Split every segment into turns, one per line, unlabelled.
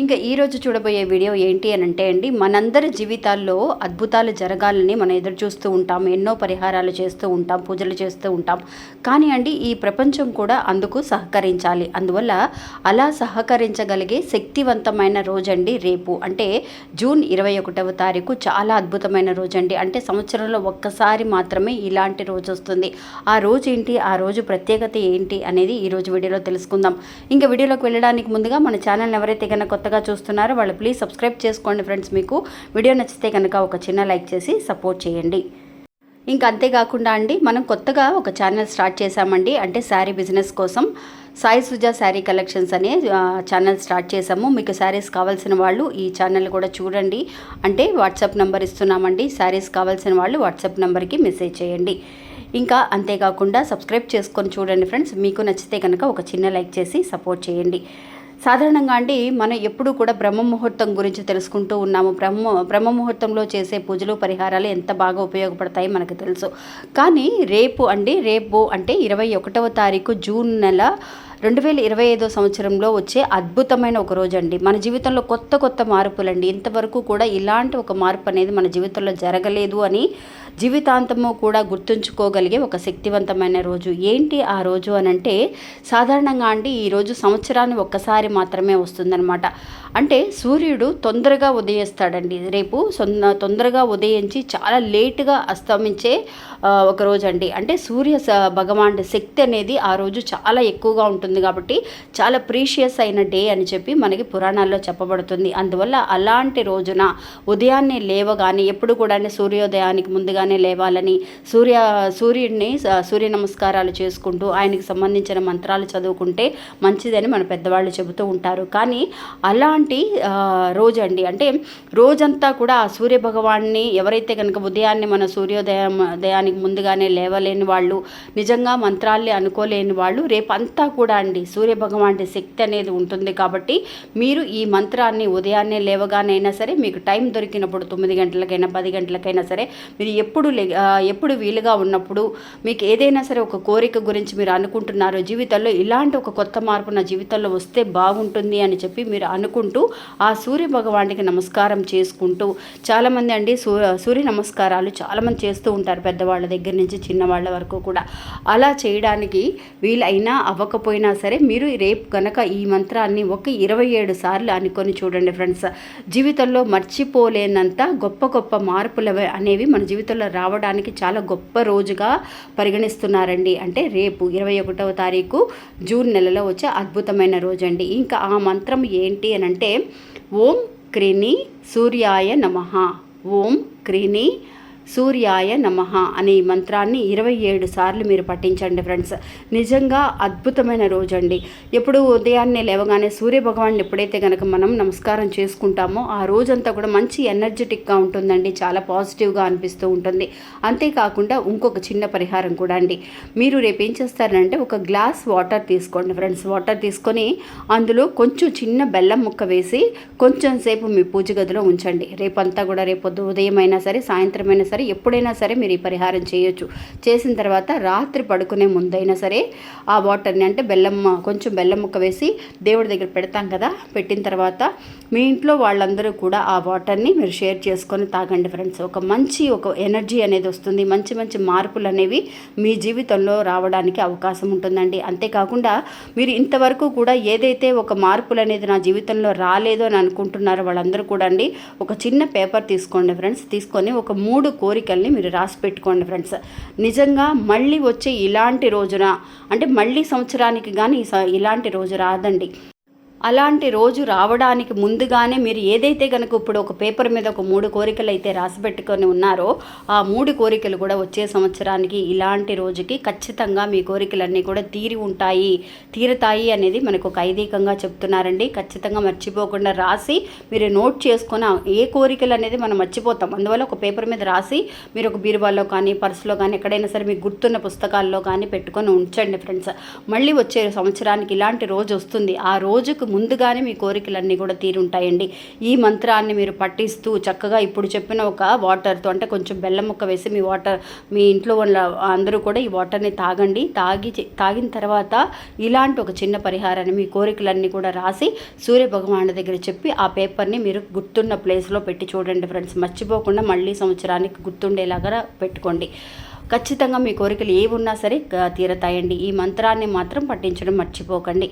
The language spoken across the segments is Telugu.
ఇంకా ఈ రోజు చూడబోయే వీడియో ఏంటి అని అంటే అండి మనందరి జీవితాల్లో అద్భుతాలు జరగాలని మనం ఎదురు చూస్తూ ఉంటాం ఎన్నో పరిహారాలు చేస్తూ ఉంటాం పూజలు చేస్తూ ఉంటాం. కానీ అండి ఈ ప్రపంచం కూడా అందుకు సహకరించాలి. అందువల్ల అలా సహకరించగలిగే శక్తివంతమైన రోజండి రేపు. అంటే జూన్ ఇరవై ఒకటవ తారీఖు చాలా అద్భుతమైన రోజు అండి అంటే సంవత్సరంలో ఒక్కసారి మాత్రమే ఇలాంటి రోజు వస్తుంది. ఆ రోజు ఏంటి ఆ రోజు ప్రత్యేకత ఏంటి అనేది ఈ రోజు వీడియోలో తెలుసుకుందాం. ఇంకా వీడియోలోకి వెళ్ళడానికి ముందుగా మన ఛానల్ ఎవరైతే కనుక కొత్తగా చూస్తున్నారో వాళ్ళు ప్లీజ్ సబ్స్క్రైబ్ చేసుకోండి ఫ్రెండ్స్ మీకు. వీడియో నచ్చితే కనుక ఒక చిన్న లైక్ చేసి సపోర్ట్ చేయండి. ఇంకా అంతేకాకుండా అండి మనం కొత్తగా ఒక ఛానల్ స్టార్ట్ చేశామండి. అంటే శారీ బిజినెస్ కోసం సాయి సుజా శారీ కలెక్షన్స్ అనే ఛానల్ స్టార్ట్ చేశాము. మీకు శారీస్ కావాల్సిన వాళ్ళు ఈ ఛానల్ కూడా చూడండి. అంటే వాట్సాప్ నెంబర్ ఇస్తున్నామండి. శారీస్ కావాల్సిన వాళ్ళు వాట్సాప్ నెంబర్కి మెసేజ్ చేయండి. ఇంకా అంతేకాకుండా సబ్స్క్రైబ్ చేసుకొని చూడండి ఫ్రెండ్స్ మీకు నచ్చితే కనుక ఒక చిన్న లైక్ చేసి సపోర్ట్ చేయండి. సాధారణంగా అండి మనం ఎప్పుడూ కూడా బ్రహ్మ ముహూర్తం గురించి తెలుసుకుంటూ ఉన్నాము. బ్రహ్మ బ్రహ్మ ముహూర్తంలో చేసే పూజలు పరిహారాలు ఎంత బాగా ఉపయోగపడతాయి మనకు తెలుసు. కానీ రేపు అండి రేపు అంటే ఇరవై ఒకటవ తారీఖు జూన్ నెల రెండు వేల ఇరవై ఐదో సంవత్సరంలో వచ్చే అద్భుతమైన ఒక రోజు అండి. మన జీవితంలో కొత్త కొత్త మార్పులండి. ఇంతవరకు కూడా ఇలాంటి ఒక మార్పు అనేది మన జీవితంలో జరగలేదు అని జీవితాంతము కూడా గుర్తుంచుకోగలిగే ఒక శక్తివంతమైన రోజు. ఏంటి ఆ రోజు అని అంటే సాధారణంగా అండి ఈ రోజు సంవత్సరాన్ని ఒక్కసారి మాత్రమే వస్తుందన్నమాట. అంటే సూర్యుడు తొందరగా ఉదయిస్తాడండి. రేపు సొంత తొందరగా ఉదయించి చాలా లేటుగా అస్తమించే ఒక రోజు అండి అంటే సూర్య స- భగవానుడి శక్తి అనేది ఆ రోజు చాలా ఎక్కువగా ఉంటుంది కాబట్టి చాలా ప్రీషియస్ అయిన డే అని చెప్పి మనకి పురాణాల్లో చెప్పబడుతుంది. అందువల్ల అలాంటి రోజున ఉదయాన్నే లేవగానే ఎప్పుడు కూడా సూర్యోదయానికి ముందుగా ముందుగానే లేవాలని సూర్య సూర్యుడిని సూర్య నమస్కారాలు చేసుకుంటూ ఆయనకి సంబంధించిన మంత్రాలు చదువుకుంటే మంచిదని మన పెద్దవాళ్ళు చెబుతూ ఉంటారు. కానీ అలాంటి రోజండి రోజు అండి అంటే రోజంతా కూడా ఆ సూర్య భగవాన్ని ఎవరైతే కనుక ఉదయాన్నే మన సూర్యోదయం ఉదయానికి ముందుగానే లేవలేని వాళ్ళు నిజంగా మంత్రాల్ని అనుకోలేని వాళ్ళు రేపంతా కూడా అండి సూర్య భగవాన్ శక్తి అనేది ఉంటుంది కాబట్టి మీరు ఈ మంత్రాన్ని ఉదయాన్నే లేవగానైనా సరే మీకు టైం దొరికినప్పుడు తొమ్మిది గంటలకైనా పది గంటలకైనా సరే మీరు ఎప్పుడు లే ఎప్పుడు వీలుగా ఉన్నప్పుడు మీకు ఏదైనా సరే ఒక కోరిక గురించి మీరు అనుకుంటున్నారో జీవితంలో ఇలాంటి ఒక కొత్త మార్పు నా జీవితంలో వస్తే బాగుంటుంది అని చెప్పి మీరు అనుకుంటూ ఆ సూర్య భగవానికి నమస్కారం చేసుకుంటూ చాలామంది అండి సూ సూర్య నమస్కారాలు చాలామంది చేస్తూ ఉంటారు పెద్దవాళ్ళ దగ్గర నుంచి చిన్నవాళ్ళ వరకు కూడా. అలా చేయడానికి వీలైనా అవ్వకపోయినా సరే మీరు రేపు కనుక ఈ మంత్రాన్ని ఒక ఇరవై ఏడు సార్లు అనుకొని చూడండి ఫ్రెండ్స్. జీవితంలో మర్చిపోలేనంత గొప్ప గొప్ప మార్పులు అనేవి మన జీవితంలో రావడానికి చాలా గొప్ప రోజుగా పరిగణిస్తున్నారండి. అంటే రేపు ఇరవై ఒకటవ తారీఖు జూన్ నెలలో వచ్చే అద్భుతమైన రోజు అండి ఇంకా ఆ మంత్రం ఏంటి అని అంటే ఓం క్రిని సూర్యాయ నమ. ఓం క్రిని సూర్యాయ నమః అనే మంత్రాన్ని ఇరవై ఏడు సార్లు మీరు పఠించండి ఫ్రెండ్స్. నిజంగా అద్భుతమైన రోజు అండి ఎప్పుడు ఉదయాన్నే లేవగానే సూర్య భగవాన్ని ఎప్పుడైతే కనుక మనం నమస్కారం చేసుకుంటామో ఆ రోజంతా కూడా మంచి ఎనర్జెటిక్గా ఉంటుందండి. చాలా పాజిటివ్గా అనిపిస్తూ ఉంటుంది. అంతేకాకుండా ఇంకొక చిన్న పరిహారం కూడా అండి. మీరు రేపు ఏం చేస్తారంటే ఒక గ్లాస్ వాటర్ తీసుకోండి ఫ్రెండ్స్. వాటర్ తీసుకొని అందులో కొంచెం చిన్న బెల్లం ముక్క వేసి కొంచెం సేపు మీ పూజ గదిలో ఉంచండి. రేపంతా కూడా రేపొద్దు ఉదయం అయినా సరే సాయంత్రం అయినా సరే ఎప్పుడైనా సరే మీరు ఈ పరిహారం చేయొచ్చు. చేసిన తర్వాత రాత్రి పడుకునే ముందైనా సరే ఆ వాటర్ని అంటే బెల్లం కొంచెం బెల్లం ముక్క వేసి దేవుడి దగ్గర పెడతాం కదా పెట్టిన తర్వాత మీ ఇంట్లో వాళ్ళందరూ కూడా ఆ వాటర్ని మీరు షేర్ చేసుకొని తాగండి ఫ్రెండ్స్. ఒక మంచి ఒక ఎనర్జీ అనేది వస్తుంది. మంచి మంచి మార్పులు అనేవి మీ జీవితంలో రావడానికి అవకాశం ఉంటుందండి. అంతేకాకుండా మీరు ఇంతవరకు కూడా ఏదైతే ఒక మార్పులు అనేది నా జీవితంలో రాలేదు అని అనుకుంటున్నారో వాళ్ళందరూ కూడా అండి ఒక చిన్న పేపర్ తీసుకోండి ఫ్రెండ్స్. తీసుకొని ఒక మూడు కోరికల్ని మీరు రాసి పెట్టుకోండి ఫ్రెండ్స్. నిజంగా మళ్ళీ వచ్చే ఇలాంటి రోజున అంటే మళ్ళీ సంవత్సరానికి కానీ ఇలాంటి రోజు రాదండి. అలాంటి రోజు రావడానికి ముందుగానే మీరు ఏదైతే కనుక ఇప్పుడు ఒక పేపర్ మీద ఒక మూడు కోరికలు అయితే రాసి పెట్టుకొని ఉన్నారో ఆ మూడు కోరికలు కూడా వచ్చే సంవత్సరానికి ఇలాంటి రోజుకి ఖచ్చితంగా మీ కోరికలన్నీ కూడా తీరి ఉంటాయి తీరుతాయి అనేది మనకు ఒక ఐదీకంగా చెప్తున్నారండి. ఖచ్చితంగా మర్చిపోకుండా రాసి మీరు నోట్ చేసుకొని ఏ కోరికలు అనేది మనం మర్చిపోతాం. అందువల్ల ఒక పేపర్ మీద రాసి మీరు ఒక బీరువాలో కానీ పర్సులో కానీ ఎక్కడైనా సరే మీకు గుర్తున్న పుస్తకాల్లో కానీ పెట్టుకొని ఉంచండి ఫ్రెండ్స్. మళ్ళీ వచ్చే సంవత్సరానికి ఇలాంటి రోజు వస్తుంది. ఆ రోజుకు ముందుగానే మీ కోరికలన్నీ కూడా తీరుంటాయండి. ఈ మంత్రాన్ని మీరు పట్టిస్తూ చక్కగా ఇప్పుడు చెప్పిన ఒక వాటర్తో అంటే కొంచెం బెల్లం ముక్క వేసి మీ వాటర్ మీ ఇంట్లో వాళ్ళ అందరూ కూడా ఈ వాటర్ని తాగండి. తాగి తాగిన తర్వాత ఇలాంటి ఒక చిన్న పరిహారాన్ని మీ కోరికలన్నీ కూడా రాసి సూర్య భగవానుడి దగ్గర చెప్పి ఆ పేపర్ని మీరు గుర్తున్న ప్లేస్లో పెట్టి చూడండి ఫ్రెండ్స్ మర్చిపోకుండా మళ్ళీ సంవత్సరానికి గుర్తుండేలాగా పెట్టుకోండి. ఖచ్చితంగా మీ కోరికలు ఏవి ఉన్నా సరే తీరతాయండి. ఈ మంత్రాన్ని మాత్రం పట్టించడం మర్చిపోకండి.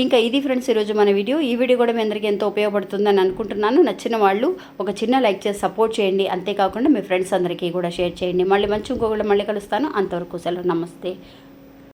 ఇంకా ఇది ఫ్రెండ్స్ ఈరోజు మన వీడియో. ఈ వీడియో కూడా మీ అందరికీ ఎంతో ఉపయోగపడుతుందని అనుకుంటున్నాను. నచ్చిన వాళ్ళు ఒక చిన్న లైక్ చేసి సపోర్ట్ చేయండి. అంతేకాకుండా మీ ఫ్రెండ్స్ అందరికీ కూడా షేర్ చేయండి. మళ్ళీ మంచి ఇంకొకళ్ళు మళ్ళీ కలుస్తాను. అంతవరకు సెలవు. నమస్తే.